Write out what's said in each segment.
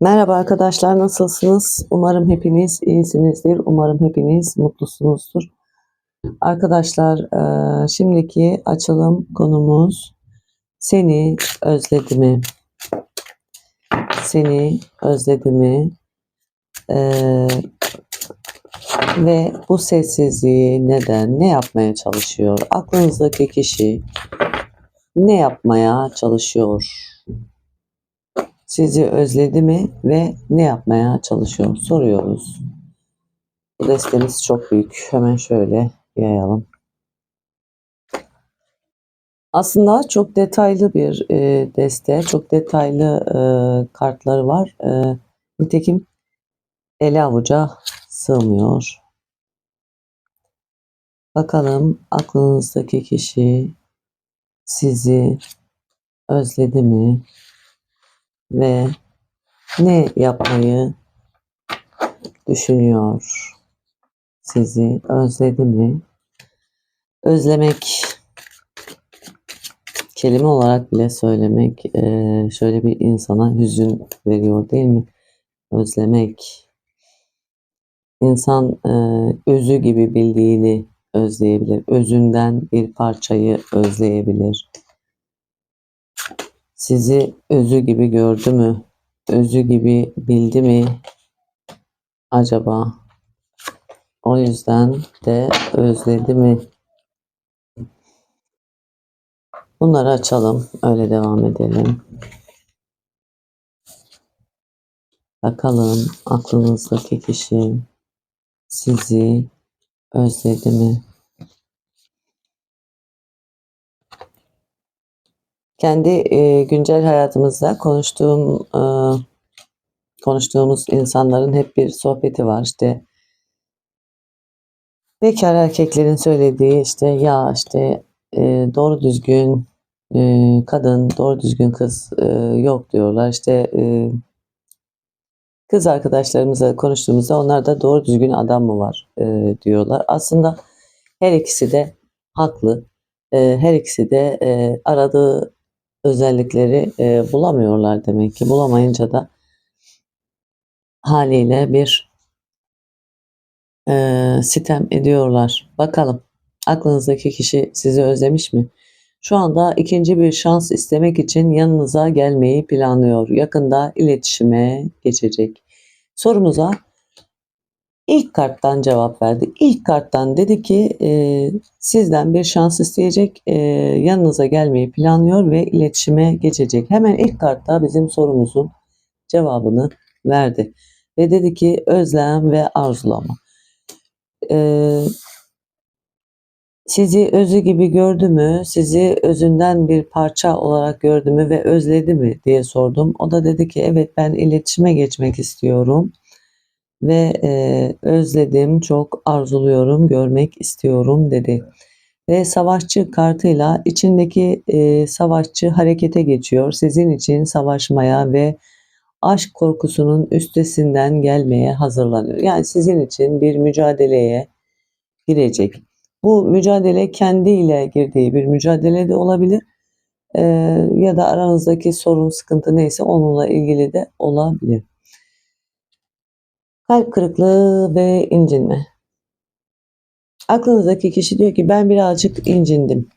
Merhaba arkadaşlar, nasılsınız? Umarım hepiniz iyisinizdir. Umarım hepiniz mutlusunuzdur. Arkadaşlar, eee, şimdiki açılım konumuz seni özledi mi? Seni özledi mi? Eee, ve bu sessizliği neden, ne yapmaya çalışıyor? Aklınızdaki kişi ne yapmaya çalışıyor? Sizi özledi mi ve ne yapmaya çalışıyor? Soruyoruz. Bu destemiz çok büyük. Hemen şöyle yayalım. Aslında çok detaylı bir e, deste, çok detaylı e, kartları var. E, nitekim ele avuca sığmıyor. Bakalım aklınızdaki kişi sizi özledi mi ve ne yapmayı düşünüyor? Sizi özledi mi? Özlemek kelime olarak bile söylemek eee, şöyle bir insana hüzün veriyor değil mi? Özlemek. İnsan eee, özü gibi bildiğini özleyebilir. Özünden bir parçayı özleyebilir. Sizi özü gibi gördü mü? Özü gibi bildi mi? Acaba? O yüzden de özledi mi? Bunları açalım. Öyle devam edelim. Bakalım aklınızdaki kişi sizi özledi mi? Kendi e, güncel hayatımızda konuştuğum e, konuştuğumuz insanların hep bir sohbeti var. İşte bekar erkeklerin söylediği işte ya işte e, doğru düzgün e, kadın, doğru düzgün kız e, yok diyorlar. İşte e, kız arkadaşlarımızla konuştuğumuzda onlar da doğru düzgün adam mı var e, diyorlar. Aslında her ikisi de haklı. E, her ikisi de e, aradığı özellikleri e, bulamıyorlar demek ki. Bulamayınca da haliyle bir e, sitem ediyorlar. Bakalım aklınızdaki kişi sizi özlemiş mi? Şu anda ikinci bir şans istemek için yanınıza gelmeyi planlıyor. Yakında iletişime geçecek. Sorumuza ilk karttan cevap verdi. İlk karttan dedi ki e, sizden bir şans isteyecek, e, yanınıza gelmeyi planlıyor ve iletişime geçecek. Hemen ilk kartta bizim sorumuzun cevabını verdi. Ve dedi ki özlem ve arzulama. Ee, sizi özü gibi gördü mü, sizi özünden bir parça olarak gördü mü ve özledi mi diye sordum. O da dedi ki evet ben iletişime geçmek istiyorum ve e, özledim, çok arzuluyorum, görmek istiyorum dedi. Ve savaşçı kartıyla içindeki e, savaşçı harekete geçiyor. Sizin için savaşmaya ve aşk korkusunun üstesinden gelmeye hazırlanıyor. Yani sizin için bir mücadeleye girecek. Bu mücadele kendiyle girdiği bir mücadele de olabilir. Ee, ya da aranızdaki sorun, sıkıntı neyse onunla ilgili de olabilir. Kalp kırıklığı ve incinme. Aklınızdaki kişi diyor ki ben birazcık incindim.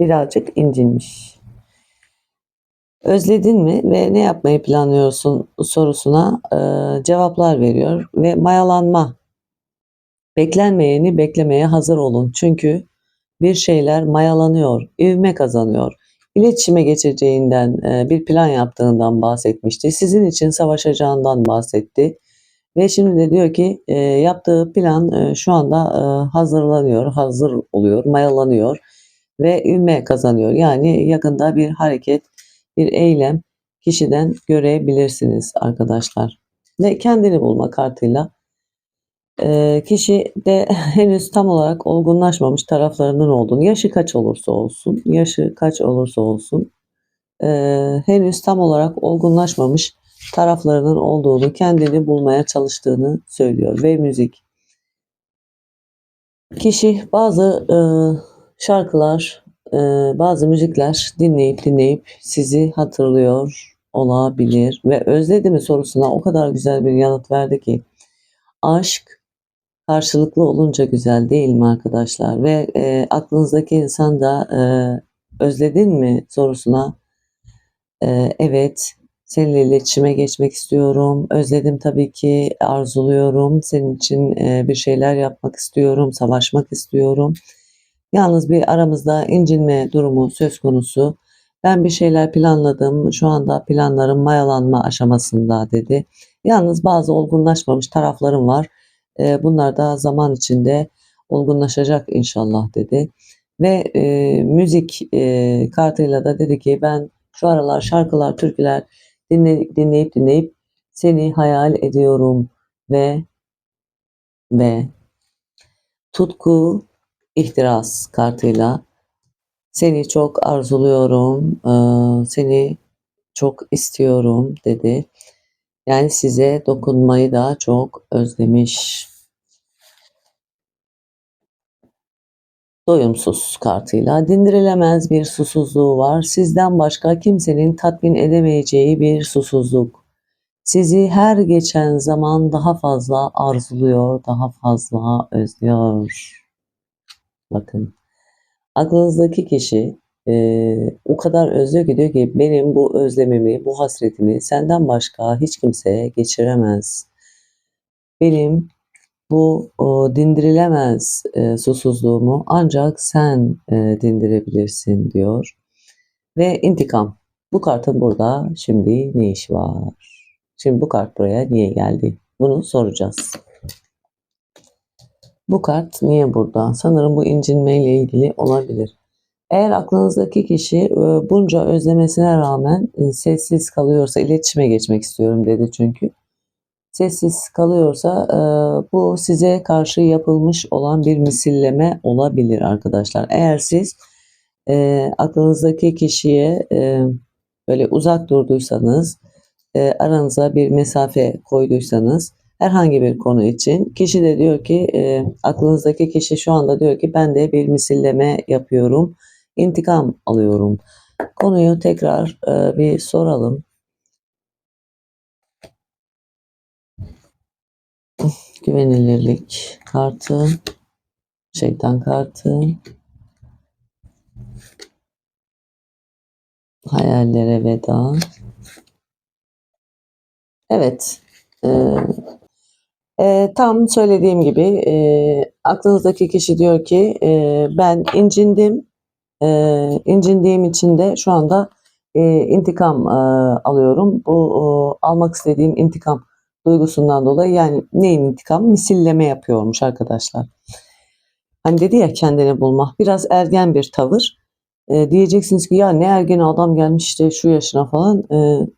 Birazcık incinmiş. Özledin mi ve ne yapmayı planlıyorsun sorusuna e, cevaplar veriyor ve mayalanma. Beklenmeyeni beklemeye hazır olun. Çünkü bir şeyler mayalanıyor, ivme kazanıyor. İletişime geçeceğinden, e, bir plan yaptığından bahsetmişti. Sizin için savaşacağından bahsetti. Ve şimdi de diyor ki e, yaptığı plan e, şu anda hazırlanıyor, hazır oluyor, mayalanıyor ve ivme kazanıyor. Yani yakında bir hareket, bir eylem kişiden görebilirsiniz arkadaşlar. Ve kendini bulma kartıyla e, kişi de henüz tam olarak olgunlaşmamış taraflarının olduğunu, yaşı kaç olursa olsun, yaşı kaç olursa olsun, e, henüz tam olarak olgunlaşmamış taraflarının olduğunu, kendini bulmaya çalıştığını söylüyor. Ve müzik. Kişi bazı e, şarkılar e, bazı müzikler dinleyip dinleyip sizi hatırlıyor olabilir ve özledi mi sorusuna o kadar güzel bir yanıt verdi ki aşk karşılıklı olunca güzel değil mi arkadaşlar? Ve e, aklınızdaki insan da e, özledin mi sorusuna e, evet seninle iletişime geçmek istiyorum. Özledim tabii ki arzuluyorum. Senin için e, bir şeyler yapmak istiyorum, savaşmak istiyorum. Yalnız bir aramızda incinme durumu söz konusu. Ben bir şeyler planladım. Şu anda planlarım mayalanma aşamasında dedi. Yalnız bazı olgunlaşmamış taraflarım var. E, bunlar da zaman içinde olgunlaşacak inşallah dedi. Ve e, müzik e, kartıyla da dedi ki ben şu aralar şarkılar, türküler dinle, dinleyip dinleyip seni hayal ediyorum ve ve tutku ihtiras kartıyla seni çok arzuluyorum, eee, seni çok istiyorum dedi. Yani size dokunmayı da çok özlemiş. Doyumsuz kartıyla dindirilemez bir susuzluğu var. Sizden başka kimsenin tatmin edemeyeceği bir susuzluk. Sizi her geçen zaman daha fazla arzuluyor, daha fazla özlüyor. Bakın aklınızdaki kişi eee, o kadar özlüyor ki diyor ki benim bu özlemimi, bu hasretimi senden başka hiç kimse geçiremez. Benim bu o, dindirilemez e, susuzluğumu ancak sen e, dindirebilirsin diyor. Ve intikam. Bu kartın burada şimdi ne işi var? Şimdi bu kart buraya niye geldi? Bunu soracağız. Bu kart niye burada? Sanırım bu incinmeyle ilgili olabilir. Eğer aklınızdaki kişi e, bunca özlemesine rağmen e, sessiz kalıyorsa iletişime geçmek istiyorum dedi çünkü. Sessiz kalıyorsa e, bu size karşı yapılmış olan bir misilleme olabilir arkadaşlar. Eğer siz aklınızdaki kişiye böyle uzak durduysanız, aranıza bir mesafe koyduysanız herhangi bir konu için kişi de diyor ki aklınızdaki kişi şu anda diyor ki ben de bir misilleme yapıyorum, intikam alıyorum. Konuyu tekrar e, bir soralım. Güvenilirlik kartı, şeytan kartı, hayallere veda. Evet, e, e, tam söylediğim gibi e, aklınızdaki kişi diyor ki e, ben incindim, e, incindiğim için de şu anda e, intikam e, alıyorum. Bu o, almak istediğim intikam duygusundan dolayı yani neyin intikamı? Misilleme yapıyormuş arkadaşlar. Hani dedi ya kendini bulma. Biraz ergen bir tavır. E, diyeceksiniz ki ya ne ergen adam gelmiş işte şu yaşına falan. E,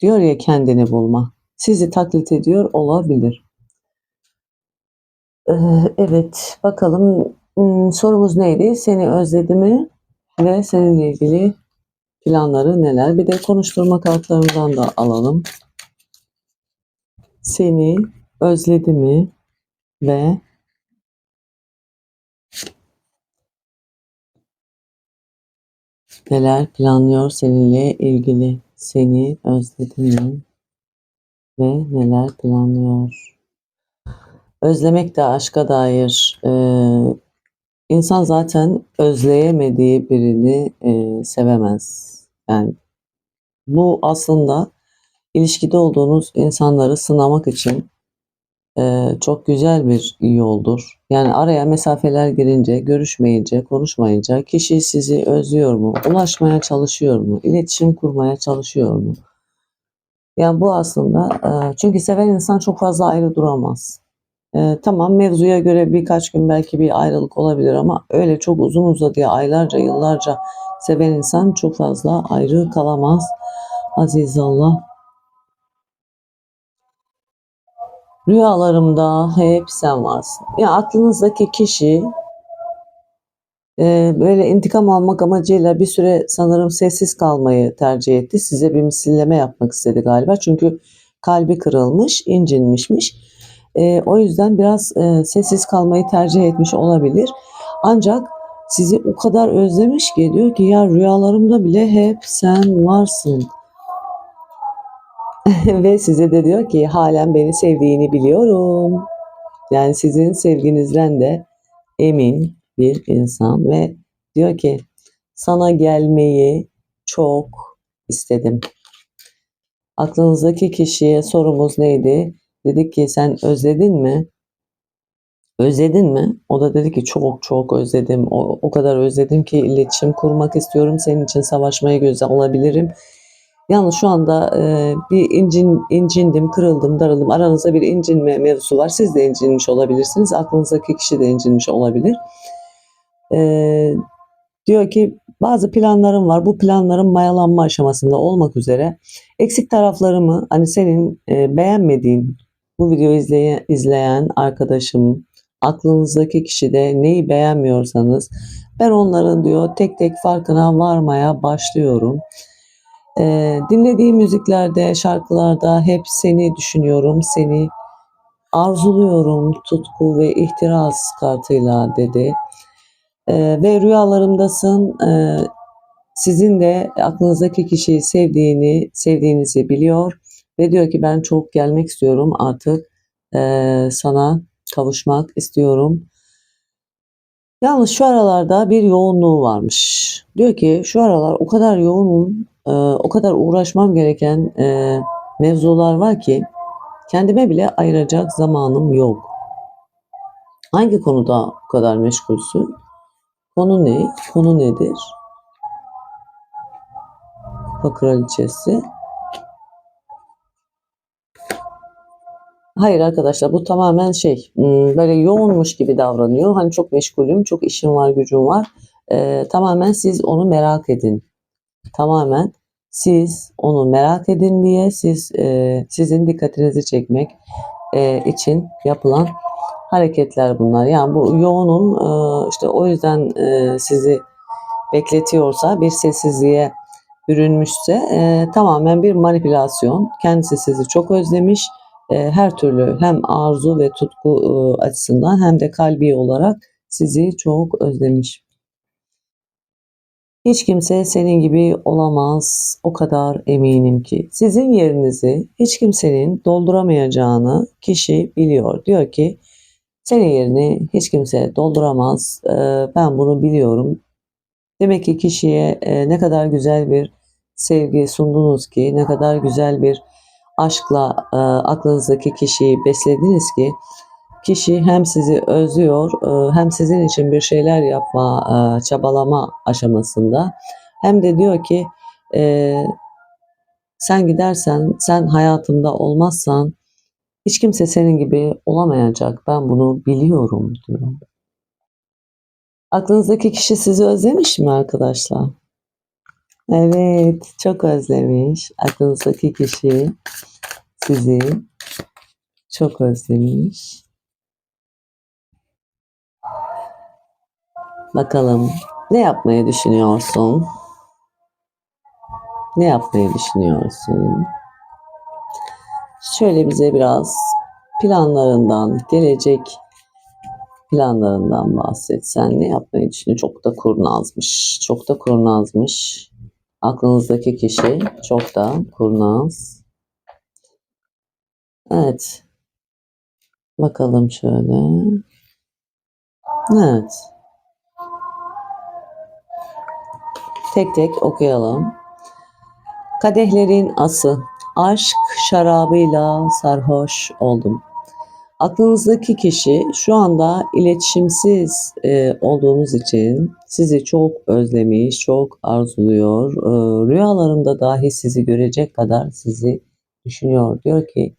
diyor ya kendini bulma. Sizi taklit ediyor olabilir. E, evet bakalım hmm, sorumuz neydi? Seni özledi mi? Ve seninle ilgili planları neler? Bir de konuşturma kartlarından da alalım. Seni özledi mi? Ve neler planlıyor seninle ilgili? Seni özledi mi? Ve neler planlıyor? Özlemek de aşka dair. Ee, insan zaten özleyemediği birini e, sevemez. Yani bu aslında ilişkide olduğunuz insanları sınamak için e, çok güzel bir yoldur. Yani araya mesafeler girince, görüşmeyince, konuşmayınca kişi sizi özlüyor mu? Ulaşmaya çalışıyor mu? İletişim kurmaya çalışıyor mu? Yani bu aslında e, çünkü seven insan çok fazla ayrı duramaz. E, tamam mevzuya göre birkaç gün belki bir ayrılık olabilir ama öyle çok uzun uzadıya aylarca yıllarca seven insan çok fazla ayrı kalamaz. Aziz Allah. Rüyalarımda hep sen varsın. Ya aklınızdaki kişi e, böyle intikam almak amacıyla bir süre sanırım sessiz kalmayı tercih etti. Size bir misilleme yapmak istedi galiba. Çünkü kalbi kırılmış, incinmişmiş. E, o yüzden biraz e, sessiz kalmayı tercih etmiş olabilir. Ancak sizi o kadar özlemiş ki diyor ki ya rüyalarımda bile hep sen varsın. Ve size de diyor ki halen beni sevdiğini biliyorum. Yani sizin sevginizden de emin bir insan ve diyor ki sana gelmeyi çok istedim. Aklınızdaki kişiye sorumuz neydi? Dedik ki sen özledin mi? Özledin mi? O da dedi ki çok çok özledim. O, o kadar özledim ki iletişim kurmak istiyorum. Senin için savaşmaya göze alabilirim. Yalnız şu anda e, bir incin, incindim, kırıldım, darıldım. Aranızda bir incinme mevzusu var. Siz de incinmiş olabilirsiniz. Aklınızdaki kişi de incinmiş olabilir. E, diyor ki bazı planlarım var. Bu planlarım mayalanma aşamasında olmak üzere. Eksik taraflarımı hani senin e, beğenmediğin bu videoyu izleyen, izleyen arkadaşım, aklınızdaki kişi de neyi beğenmiyorsanız ben onların diyor tek tek farkına varmaya başlıyorum. Ee, dinlediğim müziklerde, şarkılarda hep seni düşünüyorum, seni arzuluyorum tutku ve ihtiras kartıyla dedi. Ee, ve rüyalarımdasın. Ee, sizin de aklınızdaki kişiyi sevdiğini, sevdiğinizi biliyor ve diyor ki ben çok gelmek istiyorum artık ee, sana kavuşmak istiyorum. Yalnız şu aralarda bir yoğunluğu varmış. Diyor ki şu aralar o kadar yoğunum, e, o kadar uğraşmam gereken e, mevzular var ki kendime bile ayıracak zamanım yok. Hangi konuda bu kadar meşgulsün? Konu ne? Konu nedir? Kupa kraliçesi. Hayır arkadaşlar bu tamamen şey hmm, böyle yoğunmuş gibi davranıyor. Hani çok meşgulüm, çok işim var, gücüm var. Ee, tamamen siz onu merak edin. Tamamen siz onu merak edin diye siz e, sizin dikkatinizi çekmek e, için yapılan hareketler bunlar. Yani bu yoğunum e, işte o yüzden e, sizi bekletiyorsa bir sessizliğe bürünmüşse e, tamamen bir manipülasyon. Kendisi sizi çok özlemiş. E, her türlü hem arzu ve tutku e, açısından hem de kalbi olarak sizi çok özlemiş. Hiç kimse senin gibi olamaz. O kadar eminim ki. Sizin yerinizi hiç kimsenin dolduramayacağını kişi biliyor. Diyor ki senin yerini hiç kimse dolduramaz. E, ben bunu biliyorum. Demek ki kişiye e, ne kadar güzel bir sevgi sundunuz ki, ne kadar güzel bir aşkla e, aklınızdaki kişiyi beslediniz ki, kişi hem sizi özlüyor, e, hem sizin için bir şeyler yapma, e, çabalama aşamasında, hem de diyor ki, e, sen gidersen, sen hayatımda olmazsan, hiç kimse senin gibi olamayacak. Ben bunu biliyorum diyor. Aklınızdaki kişi sizi özlemiş mi arkadaşlar? Evet, çok özlemiş. Aklınızdaki kişi sizi çok özlemiş. Bakalım ne yapmayı düşünüyorsun? Ne yapmayı düşünüyorsun? Şöyle bize biraz planlarından, gelecek planlarından bahsetsen ne yapmayı düşünüyorsun? Çok da kurnazmış. Çok da kurnazmış. Aklınızdaki kişi çok da kurnaz. Evet. Bakalım şöyle. Evet. Tek tek okuyalım. Kadehlerin ası. Aşk şarabıyla sarhoş oldum. Aklınızdaki kişi şu anda iletişimsiz e, olduğunuz için sizi çok özlemiş, çok arzuluyor. E, rüyalarında dahi sizi görecek kadar sizi düşünüyor. Diyor ki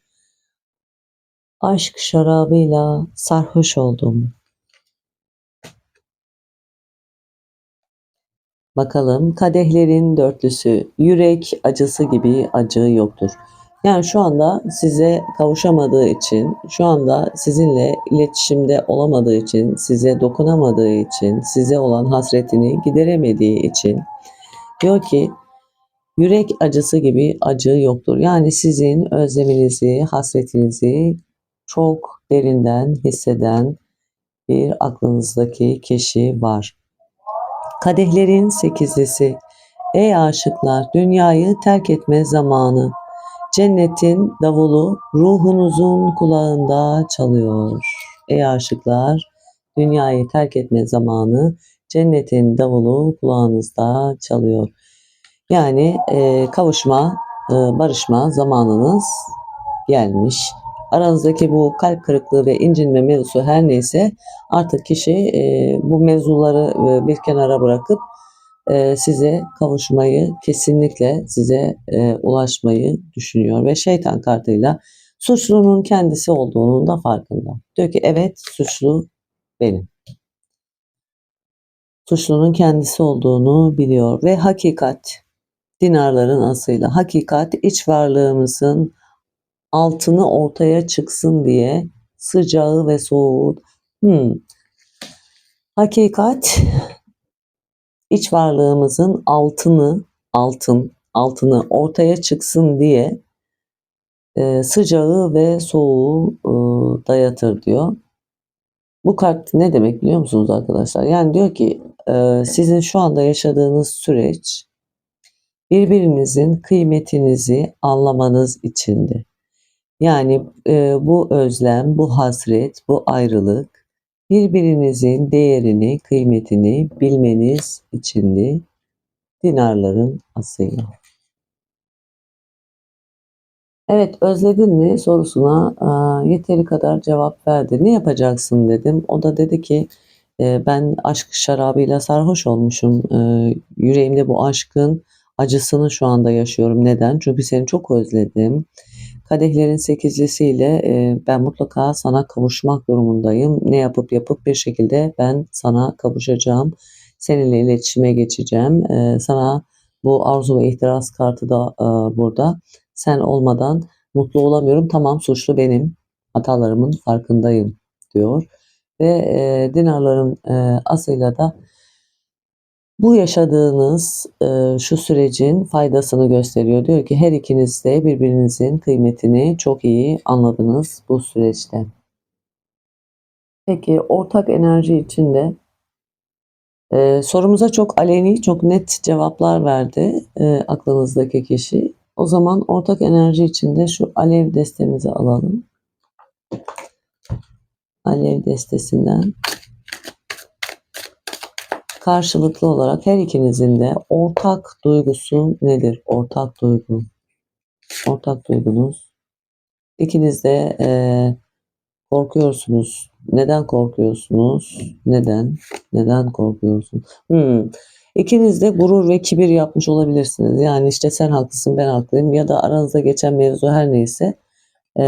aşk şarabıyla sarhoş oldum. Bakalım kadehlerin dörtlüsü yürek acısı gibi acı yoktur. Yani şu anda size kavuşamadığı için, şu anda sizinle iletişimde olamadığı için, size dokunamadığı için, size olan hasretini gideremediği için diyor ki yürek acısı gibi acı yoktur. Yani sizin özleminizi, hasretinizi çok derinden hisseden bir aklınızdaki kişi var. Kadehlerin sekizlisi. Ey aşıklar, dünyayı terk etme zamanı. Cennetin davulu ruhunuzun kulağında çalıyor. Ey aşıklar, dünyayı terk etme zamanı. Cennetin davulu kulağınızda çalıyor. Yani e, kavuşma, e, barışma zamanınız gelmiş. Aranızdaki bu kalp kırıklığı ve incinme mevzusu her neyse artık kişi e, bu mevzuları e, bir kenara bırakıp e, size kavuşmayı kesinlikle size e, ulaşmayı düşünüyor ve şeytan kartıyla suçlunun kendisi olduğunun da farkında. Diyor ki evet suçlu benim. Suçlunun kendisi olduğunu biliyor ve hakikat dinarların asıyla hakikat iç varlığımızın altını ortaya çıksın diye sıcağı ve soğuğu hmm. hakikat iç varlığımızın altını altın altını ortaya çıksın diye e, sıcağı ve soğuğu e, dayatır diyor. Bu kart ne demek biliyor musunuz arkadaşlar? Yani diyor ki e, sizin şu anda yaşadığınız süreç birbirinizin kıymetinizi anlamanız içindi. Yani e, bu özlem, bu hasret, bu ayrılık birbirinizin değerini, kıymetini bilmeniz içindi. Dinarların asıyla. Evet özledin mi sorusuna a, yeteri kadar cevap verdi. Ne yapacaksın dedim. O da dedi ki e, ben aşk şarabıyla sarhoş olmuşum. E, yüreğimde bu aşkın acısını şu anda yaşıyorum. Neden? Çünkü seni çok özledim. Kadehlerin sekizlisiyle e, ben mutlaka sana kavuşmak durumundayım. Ne yapıp yapıp bir şekilde ben sana kavuşacağım. Seninle iletişime geçeceğim. E, sana bu arzu ve ihtiras kartı da e, burada. Sen olmadan mutlu olamıyorum. Tamam suçlu benim. Hatalarımın farkındayım diyor. Ve e, dinarların e, asıyla da bu yaşadığınız e, şu sürecin faydasını gösteriyor. Diyor ki her ikiniz de birbirinizin kıymetini çok iyi anladınız bu süreçte. Peki ortak enerji içinde e, sorumuza çok aleni, çok net cevaplar verdi e, aklınızdaki kişi. O zaman ortak enerji içinde şu alev destemizi alalım. Alev destesinden karşılıklı olarak her ikinizin de ortak duygusu nedir? Ortak duygu. Ortak duygunuz. İkiniz de e, korkuyorsunuz. Neden korkuyorsunuz? Neden? Neden korkuyorsun? Hmm. İkiniz de gurur ve kibir yapmış olabilirsiniz. Yani işte sen haklısın ben haklıyım ya da aranızda geçen mevzu her neyse. E,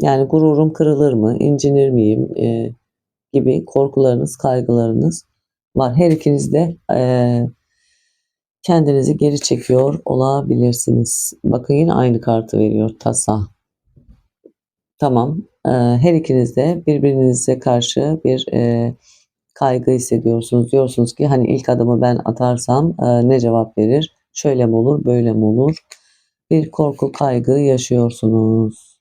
yani gururum kırılır mı? incinir miyim? E, gibi korkularınız, kaygılarınız var. Her ikiniz de e, kendinizi geri çekiyor olabilirsiniz. Bakın yine aynı kartı veriyor. Tasa. Tamam. E, her ikiniz de birbirinize karşı bir e, kaygı hissediyorsunuz. Diyorsunuz ki hani ilk adımı ben atarsam e, ne cevap verir? Şöyle mi olur, böyle mi olur? Bir korku, kaygı yaşıyorsunuz.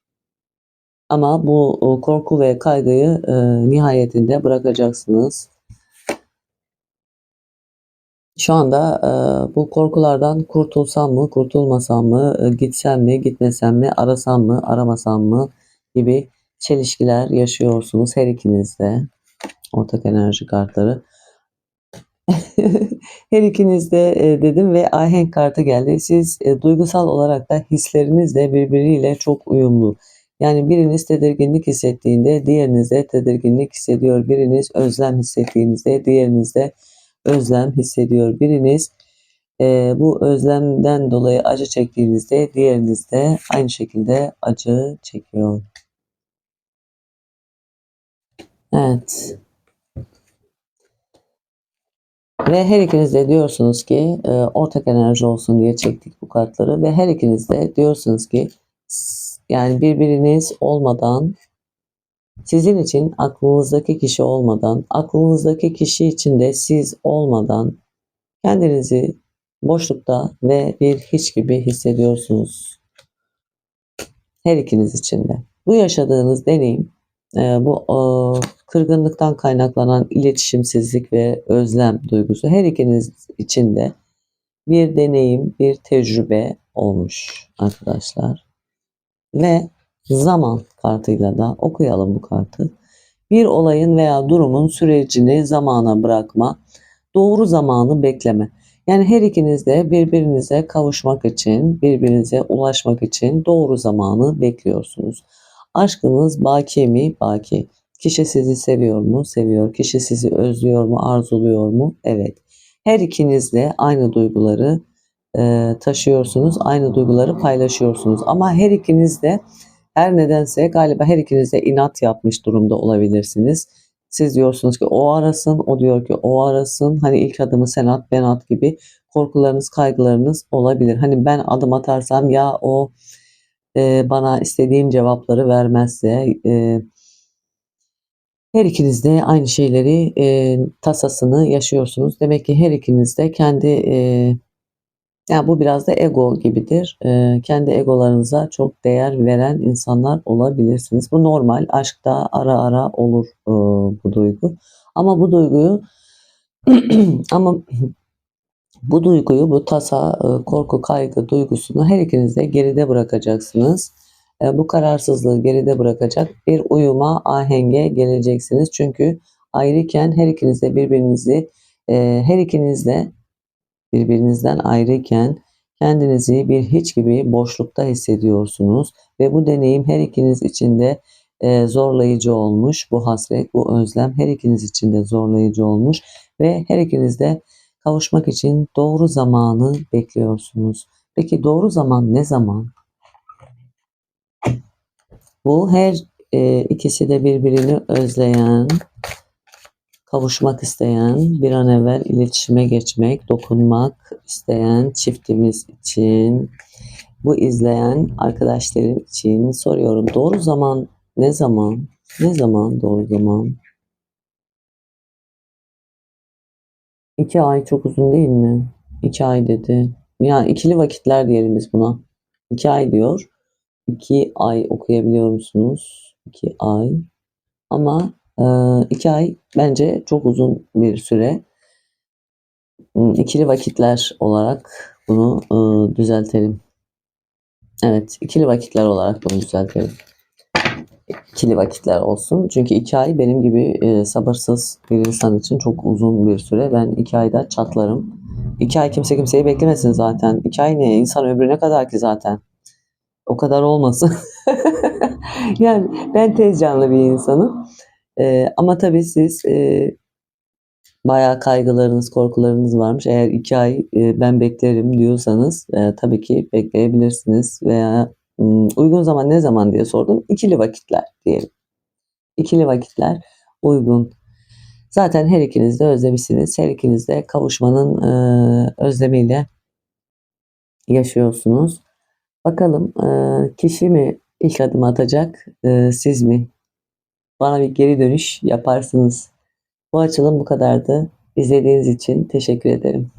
Ama bu korku ve kaygıyı e, nihayetinde bırakacaksınız. Şu anda e, bu korkulardan kurtulsam mı, kurtulmasam mı, e, gitsem mi, gitmesem mi, arasam mı, aramasam mı gibi çelişkiler yaşıyorsunuz her ikiniz de. Ortak enerji kartları. her ikiniz de e, dedim ve ahenk kartı geldi. Siz e, duygusal olarak da hisleriniz de birbiriyle çok uyumlu. Yani biriniz tedirginlik hissettiğinde diğeriniz de tedirginlik hissediyor. Biriniz özlem hissettiğinizde diğeriniz de özlem hissediyor biriniz. E, bu özlemden dolayı acı çektiğinizde diğeriniz de aynı şekilde acı çekiyor. Evet. Ve her ikiniz de diyorsunuz ki e, ortak enerji olsun diye çektik bu kartları ve her ikiniz de diyorsunuz ki yani birbiriniz olmadan sizin için aklınızdaki kişi olmadan, aklınızdaki kişi için de siz olmadan kendinizi boşlukta ve bir hiç gibi hissediyorsunuz. Her ikiniz için de. Bu yaşadığınız deneyim, e, bu kırgınlıktan kaynaklanan iletişimsizlik ve özlem duygusu her ikiniz için de bir deneyim, bir tecrübe olmuş arkadaşlar. Ve zaman kartıyla da okuyalım bu kartı. Bir olayın veya durumun sürecini zamana bırakma, doğru zamanı bekleme. Yani her ikiniz de birbirinize kavuşmak için, birbirinize ulaşmak için doğru zamanı bekliyorsunuz. Aşkınız baki mi? Baki. Kişi sizi seviyor mu? Seviyor. Kişi sizi özlüyor mu? Arzuluyor mu? Evet. Her ikiniz de aynı duyguları e, taşıyorsunuz. Aynı duyguları paylaşıyorsunuz. Ama her ikiniz de her nedense galiba her ikiniz de inat yapmış durumda olabilirsiniz. Siz diyorsunuz ki o arasın, o diyor ki o arasın. Hani ilk adımı sen at, ben at gibi korkularınız, kaygılarınız olabilir. Hani ben adım atarsam ya o e, bana istediğim cevapları vermezse e, her ikiniz de aynı şeyleri e, tasasını yaşıyorsunuz. Demek ki her ikiniz de kendi e, yani bu biraz da ego gibidir. E, kendi egolarınıza çok değer veren insanlar olabilirsiniz. Bu normal. Aşkta ara ara olur e, bu duygu. Ama bu duyguyu ama bu duyguyu, bu tasa, e, korku, kaygı duygusunu her ikiniz de geride bırakacaksınız. E, bu kararsızlığı geride bırakacak bir uyuma, ahenge geleceksiniz. Çünkü ayrıken her ikiniz de birbirinizi, e, her ikiniz de birbirinizden ayrıyken kendinizi bir hiç gibi boşlukta hissediyorsunuz ve bu deneyim her ikiniz için de e, zorlayıcı olmuş. Bu hasret, bu özlem her ikiniz için de zorlayıcı olmuş ve her ikiniz de kavuşmak için doğru zamanı bekliyorsunuz. Peki doğru zaman ne zaman? Bu her e, ikisi de birbirini özleyen, kavuşmak isteyen, bir an evvel iletişime geçmek, dokunmak isteyen çiftimiz için, bu izleyen arkadaşlarım için soruyorum. Doğru zaman ne zaman? Ne zaman doğru zaman? İki ay çok uzun değil mi? İki ay dedi. Ya ikili vakitler diyelim biz buna. İki ay diyor. İki ay okuyabiliyor musunuz? İki ay. Ama e, iki ay bence çok uzun bir süre. Hmm, İkili vakitler olarak bunu e, düzeltelim. Evet, ikili vakitler olarak bunu düzeltelim. İkili vakitler olsun. Çünkü iki ay benim gibi e, sabırsız bir insan için çok uzun bir süre. Ben iki ayda çatlarım. İki ay kimse kimseyi beklemesin zaten. İki ay ne? İnsan ömrüne kadar ki zaten. O kadar olmasın. yani ben tez canlı bir insanım. Ee, ama tabii siz e, bayağı kaygılarınız, korkularınız varmış. Eğer iki ay e, ben beklerim diyorsanız e, tabii ki bekleyebilirsiniz. Veya m, uygun zaman ne zaman diye sordum. İkili vakitler diyelim. İkili vakitler uygun. Zaten her ikiniz de özlemişsiniz. Her ikiniz de kavuşmanın e, özlemiyle yaşıyorsunuz. Bakalım e, kişi mi ilk adım atacak, e, siz mi? Bana bir geri dönüş yaparsınız. Bu açılım bu kadardı. İzlediğiniz için teşekkür ederim.